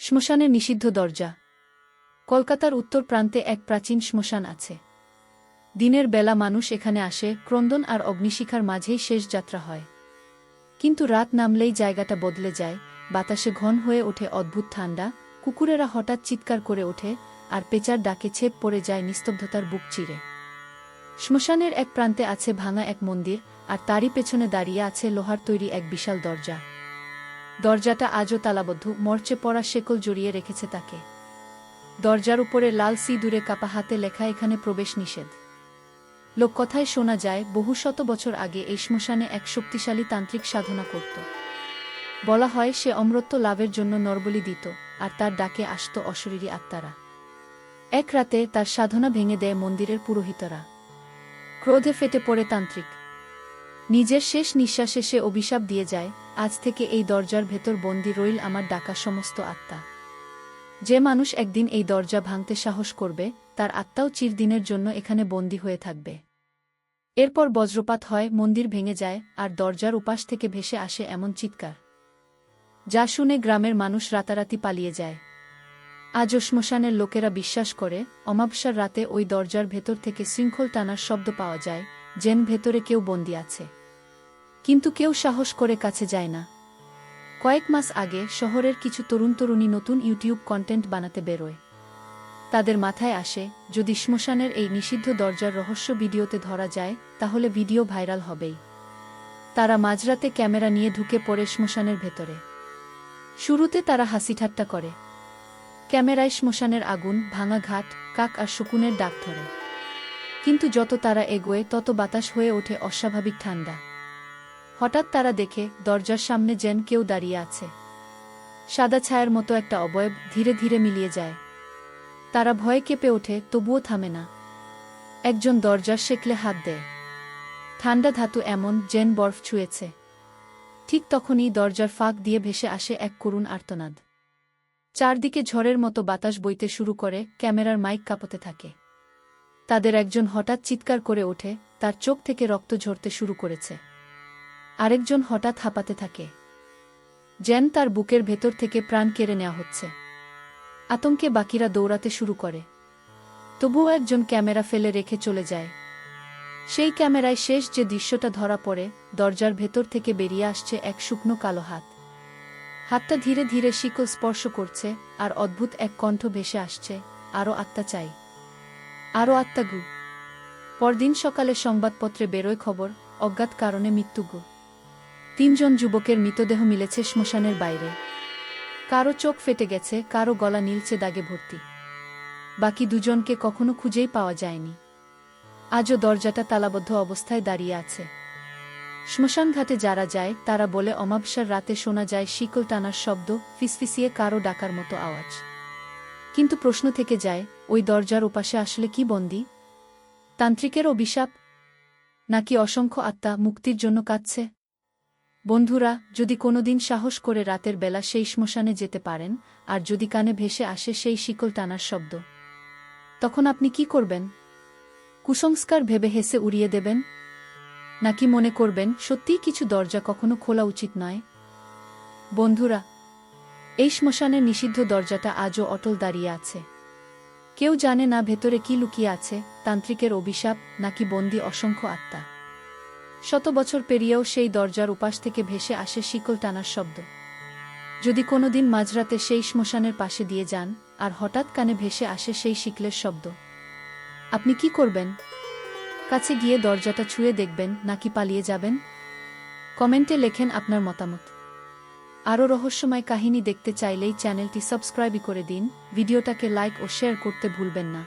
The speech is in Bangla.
শ্মশানের নিষিদ্ধ দরজা। কলকাতার উত্তর প্রান্তে এক প্রাচীন শ্মশান আছে। দিনের বেলা মানুষ এখানে আসে, ক্রন্দন আর অগ্নিশিখার মাঝেই শেষ যাত্রা হয়। কিন্তু রাত নামলেই জায়গাটা বদলে যায়, বাতাসে ঘন হয়ে ওঠে অদ্ভুত ঠান্ডা, কুকুরেরা হঠাৎ চিৎকার করে ওঠে, আর পেচার ডাকে ছেপ পড়ে যায় নিস্তব্ধতার বুক চিরে। শ্মশানের এক প্রান্তে আছে ভাঙা এক মন্দির, আর তারই পেছনে দাঁড়িয়ে আছে লোহার তৈরি এক বিশাল দরজা। দরজাটা আজও তালাবদ্ধ, মরচে পড়া শেকল জড়িয়ে রেখেছে তাকে। দরজার উপরে লাল সি দূরে কাপা হাতে লেখা এখানে প্রবেশ নিষেধ। লোককথায় শোনা যায়, বহু শত বছর আগে এই শ্মশানে এক শক্তিশালী তান্ত্রিক সাধনা করত। বলা হয়, সে অমরত্ব লাভের জন্য নরবলি দিত, আর তার ডাকে আসত অশরীরী আত্মারা। এক রাতে তার সাধনা ভেঙে দেয় মন্দিরের পুরোহিতরা। ক্রোধে ফেটে পড়ে তান্ত্রিক। নিজের শেষ নিঃশ্বাসে সে অভিশাপ দিয়ে যায় আজ থেকে এই দরজার ভেতর বন্দি রইল আমার ডাকা সমস্ত আত্মা। যে মানুষ একদিন এই দরজা ভাঙতে সাহস করবে, তার আত্মাও চিরদিনের জন্য এখানে বন্দী হয়ে থাকবে। এরপর বজ্রপাত হয়, মন্দির ভেঙে যায়, আর দরজার উপাস থেকে ভেসে আসে এমন চিৎকার। যা শুনে গ্রামের মানুষ রাতারাতি পালিয়ে যায়। আজও শ্মশানের লোকেরা বিশ্বাস করে, অমাবস্যার রাতে ওই দরজার ভেতর থেকে শৃঙ্খল টানার শব্দ পাওয়া যায়, যেন ভেতরে কেউ বন্দি আছে। কিন্তু কেউ সাহস করে কাছে যায় না। কয়েক মাস আগে শহরের কিছু তরুণ তরুণী নতুন ইউটিউব কন্টেন্ট বানাতে বেরোয়। তাদের মাথায় আসে, যদি শ্মশানের এই নিষিদ্ধ দরজার রহস্য ভিডিওতে ধরা যায়, তাহলে ভিডিও ভাইরাল হবেই। তারা মাঝরাতে ক্যামেরা নিয়ে ঢুকে পড়ে শ্মশানের ভেতরে। শুরুতে তারা হাসি ঠাট্টা করে। ক্যামেরায় শ্মশানের আগুন, ভাঙা ঘাট, কাক আর শকুনের ডাক ধরে। কিন্তু যত তারা এগোয়, তত বাতাস হয়ে ওঠে অস্বাভাবিক ঠান্ডা। হঠাৎ তারা দেখে দরজার সামনে যেন কেউ দাঁড়িয়ে আছে। সাদা ছায়ার মতো একটা অবয়ব ধীরে ধীরে মিলিয়ে যায়। তারা ভয়ে কেঁপে ওঠে, তবুও থামে না। একজন দরজার শেকলে হাত দেয়। ঠান্ডা ধাতু এমন জেন বরফ ছুঁয়েছে। ঠিক তখনই দরজার ফাঁক দিয়ে ভেসে আসে এক করুণ আর্তনাদ। চারদিকে ঝড়ের মতো বাতাস বইতে শুরু করে, ক্যামেরার মাইক কাঁপতে থাকে। তাদের একজন হঠাৎ চিৎকার করে ওঠে, তার চোখ থেকে রক্ত ঝরতে শুরু করেছে। আরেকজন হঠাৎ হাঁপাতে থাকে। যেন তার বুকের ভেতর থেকে প্রাণ কেড়ে নেওয়া হচ্ছে। আতঙ্কে বাকিরা দৌড়াতে শুরু করে। তবুও একজন ক্যামেরা ফেলে রেখে চলে যায়। সেই ক্যামেরায় শেষ যে দৃশ্যটা ধরা পড়ে, দরজার ভেতর থেকে বেরিয়ে আসছে এক শুকনো কালো হাত। হাতটা ধীরে ধীরে শিকল স্পর্শ করছে আর অদ্ভুত এক কণ্ঠ ভেসে আসছে আরও আত্মা চাই। আরও আত্মাগু পরদিন সকালে সংবাদপত্রে বেরোয় খবর, অজ্ঞাত কারণে মৃত্যুগু তিনজন যুবকের মৃতদেহ মিলেছে শ্মশানের বাইরে। কারও চোখ ফেটে গেছে, কারও গলা নীলচে দাগে ভর্তি। বাকি দুজনকে কখনো খুঁজেই পাওয়া যায়নি। আজও দরজাটা তালাবদ্ধ অবস্থায় দাঁড়িয়ে আছে। শ্মশানঘাটে যারা যায়, তারা বলে অমাবস্যার রাতে শোনা যায় শিকল টানার শব্দ, ফিসফিসিয়ে কারও ডাকার মতো আওয়াজ। কিন্তু প্রশ্ন থেকে যায়, ওই দরজার ওপাশে আসলে কি বন্দি? তান্ত্রিকের অভিশাপ? নাকি অসংখ্য আত্মা মুক্তির জন্য কাঁদছে? বন্ধুরা, যদি কোনোদিন সাহস করে রাতের বেলা সেই শ্মশানে যেতে পারেন, আর যদি কানে ভেসে আসে সেই শিকল টানার শব্দ, তখন আপনি কি করবেন? কুসংস্কার ভেবে হেসে উড়িয়ে দেবেন? নাকি মনে করবেন, সত্যিই কিছু দরজা কখনো খোলা উচিত নয়? বন্ধুরা, এই শ্মশানের নিষিদ্ধ দরজাটা আজও অটল দাঁড়িয়ে আছে। কেউ জানে না ভেতরে কি লুকিয়ে আছে, তান্ত্রিকের অভিশাপ, নাকি বন্দি অসংখ্য আত্মা। শত বছর পেরিয়েও সেই দরজার উপাস থেকে ভেসে আসে শিকল টানার শব্দ। যদি কোনোদিন মাঝরাতে সেই শ্মশানের পাশে দিয়ে যান, আর হঠাৎ কানে ভেসে আসে সেই শিকলের শব্দ। আপনি কি করবেন? কাছে গিয়ে দরজাটা ছুঁয়ে দেখবেন, নাকি পালিয়ে যাবেন? কমেন্টে লেখেন আপনার মতামত। আরও রহস্যময় কাহিনী দেখতে চাইলেই চ্যানেলটি সাবস্ক্রাইব করে দিন। ভিডিওটাকে লাইক ও শেয়ার করতে ভুলবেন না।